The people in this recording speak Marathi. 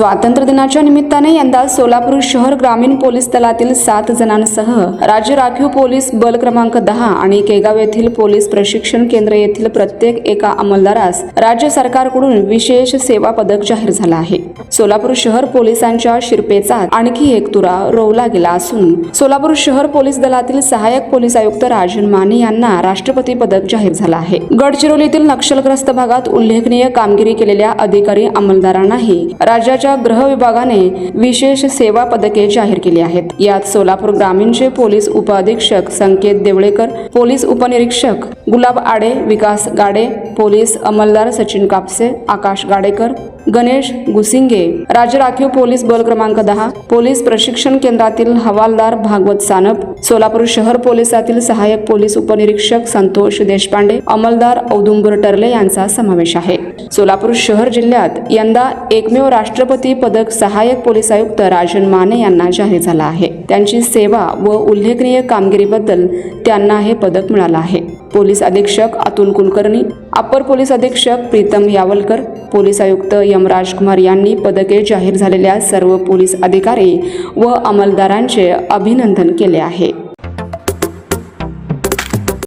स्वातंत्र्य दिनाच्या निमित्ताने यंदा सोलापूर शहर ग्रामीण पोलीस दलातील सात जणांसह राज्य राखीव पोलीस बल क्रमांक दहा आणि केगाव येथील पोलीस प्रशिक्षण केंद्र येथील प्रत्येक एका अंमलदारास राज्य सरकारकडून विशेष सेवा पदक जाहीर झाला आहे. सोलापूर शहर पोलिसांच्या शिरपेचा आणखी एक तुरा रोवला गेला असून सोलापूर शहर पोलीस दलातील सहाय्यक पोलीस आयुक्त राजन माने यांना राष्ट्रपती पदक जाहीर झालं आहे. गडचिरोलीतील नक्षलग्रस्त भागात उल्लेखनीय कामगिरी केलेल्या अधिकारी अंमलदारांनाही राज्याच्या गृह विभागाने विशेष सेवा पदके जाहीर केली आहेत. यात सोलापूर ग्रामीणचे पोलीस उपअधीक्षक संकेत देवळेकर पोलीस उपनिरीक्षक गुलाब आडे विकास गाडे पोलीस अंमलदार सचिन कापसे आकाश गाडेकर गणेश गुसिंगे राज्य राखीव पोलीस बल क्रमांक दहा पोलीस प्रशिक्षण केंद्रातील हवालदार भागवत सानप सोलापूर शहर पोलिसातील सहाय्यक पोलीस उपनिरीक्षक संतोष देशपांडे अंमलदार औदुंबर टर्ले यांचा समावेश आहे. सोलापूर शहर जिल्ह्यात यंदा एकमेव राष्ट्रपती पदक सहाय्यक पोलीस आयुक्त राजन माने यांना जाहीर झाला आहे. त्यांची सेवा व उल्लेखनीय कामगिरीबद्दल त्यांना हे पदक मिळालं आहे. पोलीस अधीक्षक अतुल कुलकर्णी अप्पर पोलीस अधीक्षक प्रीतम यावलकर पोलीस आयुक्त यमराज कुमार यांनी पदके जाहीर झालेल्या सर्व पोलीस अधिकारी व अंमलदारांचे अभिनंदन केले आहे.